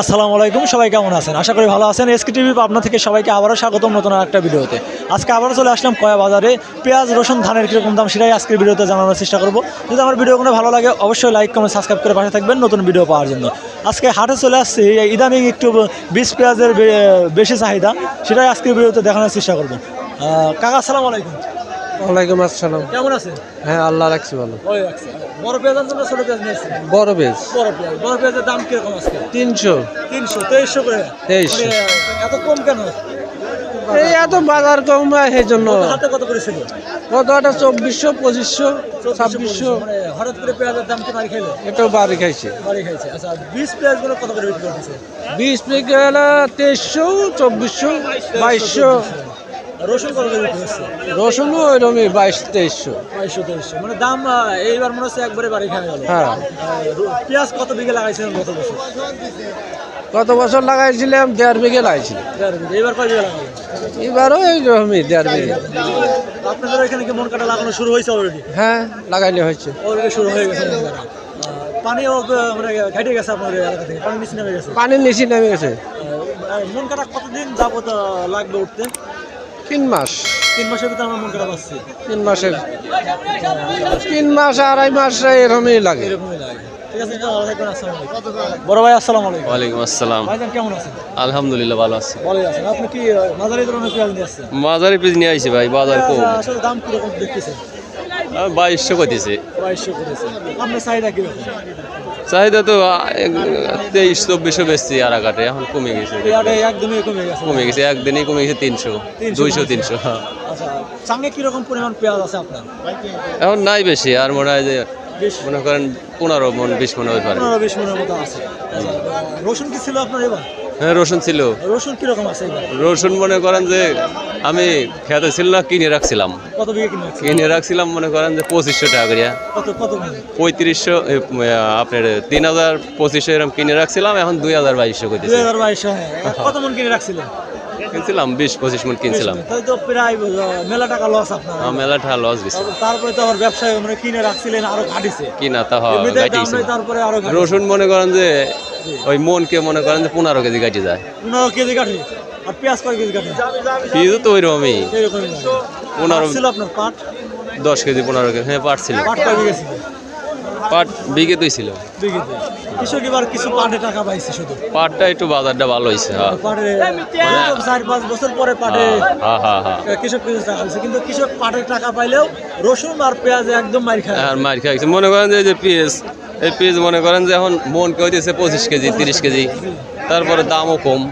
আসসালামু আলাইকুম, সবাই কেমন আছেন? আশা করি ভালো আছেন। এসকে টিভি পাবনা থেকে সবাইকে আবারও স্বাগতম নতুন একটা ভিডিওতে। আজকে আবারও চলে আসলাম কয়া বাজারে। পেঁয়াজ, রসুন, ধানের কীরকম দাম সেটাই আজকের ভিডিওতে জানানোর চেষ্টা করব। যদি আমার ভিডিও কোনো ভালো লাগে, অবশ্যই লাইক কমেন্ট সাবস্ক্রাইব করে পাশে থাকবেন নতুন ভিডিও পাওয়ার জন্য। আজকে হাটে চলে আসছি ইদানিং একটু বিষ পেঁয়াজের বেশি চাহিদা, সেটাই আজকের ভিডিওতে দেখানোর চেষ্টা করব। কাকা, আসসালামু আলাইকুম। ওয়ালাইকুম আসসালাম। কেমন আছেন? হ্যাঁ আল্লাহ রাখছি ভালো। বড় পেঁয়াজ আনছেন না পেঁয়াজ নিয়েছেন? বড় বেশ বড় পেঁয়াজ। বড় পেঁয়াজের দাম কীরকম আজকে? তিনশো। তিনশো তেইশশো করে? 2300 মানে এত কম কেন? এই এত বাজার কম সেই জন্য। কত করে ছিল? কত একটা চব্বিশশো পঁচিশশো ছাব্বিশশো। মানে হঠাৎ করে পেঁয়াজের দাম কি বাড়ি খাইলো? এটাও বাড়ি খাইছে। বাড়ি খাইছে। আচ্ছা বিশ পেঁয়াজগুলো কত করে বিক্রি করতেছে? বিশ হলে তেইশশো চব্বিশশো বাইশশো। রসুন কত করে বিক্রি হচ্ছে রসুনও ওইরকমই বাইশ তেইশশো। বাইশশো তেইশশো। মানে দাম আহ, এইবার মনে হচ্ছে একবারে বাড়ি খাওয়া গেল। হ্যাঁ। পেঁয়াজ কত বিঘে লাগাইছিলেন গত বছর? কত বছর লাগাইছিলাম দেড় বিঘে লাগাইছিলাম। দেড় বিঘে। এবার কয় বিঘে লাগালেন? এবারও এইরকমই দেড় বিঘে। আপনাদের এখানে কি মন কাটা লাগানো শুরু হয়েছে অলরেডি হ্যাঁ লাগাইলে হয়েছে। অলরেডি শুরু হয়ে গেছে মন কাটা। আহ, পানিও আহ, মানে ঘাটে গেছে আপনাদের এলাকা থেকে? পানি নিচে নেমে গেছে? পানির নিচে নেমে গেছে। আহ, মন কাটা কতদিন যাবত আহ, লাগবে উঠতে? তিন মাস। তিন মাসের ভিতরে আমরা মন কাটা পাচ্ছি তিন মাসের। তিন মাস আড়াই মাস এরকমই লাগে। এরকমই লাগে। ঠিক আছে ভালো থাকবেন আসসালামু আলাইকুম। বড় ভাই আসসালামু আলাইকুম। ওয়ালাইকুম আসসালাম। ভাইজান কেমন আছেন? আলহামদুলিল্লাহ ভালো আছি। ভালো আছেন। আপনি কি মাঝারি ধরনের পেঁয়াজ নিয়ে আসছেন? নিয়ে আইছি ভাই বাজার কম। আসলে দাম কীরকম দেখতেছেন? বাইশশো করেছে আপনার চাহিদা কীরকম? চাহিদা তো তেইশ চব্বিশশো বেচছি আর কাটে এখন কমে গেছে। একদমই কমে গেছে। কমে গেছে একদিনই কমে গেছে তিনশো 300 দুইশো তিনশো হ্যাঁ। আচ্ছা কীরকম পরিমাণ পেঁয়াজ আছে আপনার? এখন নাই বেশি আর মনে হয় যে বিশ। মনে করেন পনেরো মন বিশ মনে হতে পারে। পনেরো বিশ মনের মতো আছে। আচ্ছা, রসুন কি ছিল আপনার এবার? হ্যাঁ রসুন ছিল। রসুন কীরকম আছে রসুন মনে করেন যে আমি খেতে ছিল না কিনে রাখছিলাম। কত কিনে রাখছিলাম মনে করেন যে পঁচিশশো টাকা করিয়া। কত কত কিনে পঁয়ত্রিশশো আপনার তিন হাজার পঁচিশশো এরকম কিনে রাখছিলাম এখন দুই হাজার বাইশশো দুই হাজার বাইশশো হ্যাঁ। কত মন কিনে রাখছিলেন? কিনছিলাম বিশ পঁচিশ মন কিনছিলাম। তো প্রায় মেলা টাকা লস আপনার। আমার মেলাটা লস গেছে তারপরে তো আবার ব্যবসায় মানে কিনে রাখছিলেন আরও ঘাটিছে। কিনা তা নাই, তারপরে আরও রসুন মনে করেন যে ওই মনকে মনে করেন যে পনেরো কেজি কাটি যায়। পনেরো কেজি কাঠি আর পেঁয়াজ কয় কেজি কাঠি পিজও তো ওইরকমই পনেরো ছিল আপনার পাট? দশ কেজি পনেরো কেজি হ্যাঁ পাট ছিল। পাট কয় বিঘে পাট বিঘে তুই ছিল। বিঘেতে। কৃষক এবার কিছু পাটে টাকা পাইছে শুধু। পাটটা একটু বাজারটা ভালো হয়েছে হ্যাঁ। এরকম চার পাঁচ বছর পরে পাটে হ্যাঁ হ্যাঁ কৃষক কিছু টাকা পাইছে। কিন্তু কৃষক পাটের টাকা পাইলেও রসুন আর পেঁয়াজে একদম মার খায়। আর মার খাইছে মনে করেন যে পেঁয়াজ এই পিস মনে করেন যে এখন মন কে হইতেছে পঁচিশ কেজি, তিরিশ কেজি। তারপরে দামও কম।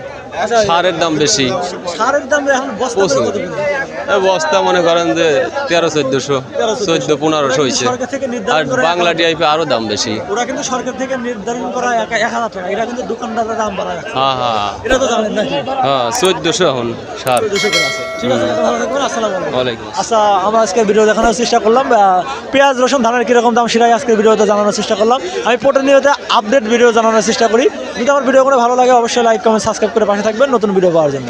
সারের দাম বেশি। সারের দাম এখন বস্তা বস্তা মনে করেন যে তেরো চোদ্দশো 1300 চোদ্দ পনেরোশো হয়েছে। আর বাংলা ডিআইপি আরও দাম বেশি। ওরা কিন্তু সরকার থেকে নির্ধারণ করা এক হাজার টাকা। এটা কিন্তু দোকানদারের দাম বাড়া রাখছে হ্যাঁ হ্যাঁ। এটা তো জানেন নাকি? হ্যাঁ চোদ্দশো এখন সার। আচ্ছা আমরা আজকে ভিডিও দেখানোর চেষ্টা করলাম। পেঁয়াজ রসুন ধানের কীরকম দাম সেটাই আজকের ভিডিওতে জানানোর চেষ্টা করলাম। আমি প্রতিনিয়ত আপডেট ভিডিও জানানোর চেষ্টা করি। যদি আমার ভিডিও করে ভালো লাগে, অবশ্যই লাইক কমেন্ট সাবস্ক্রাইব করে পাশে থাকবেন নতুন ভিডিও পাওয়ার জন্য।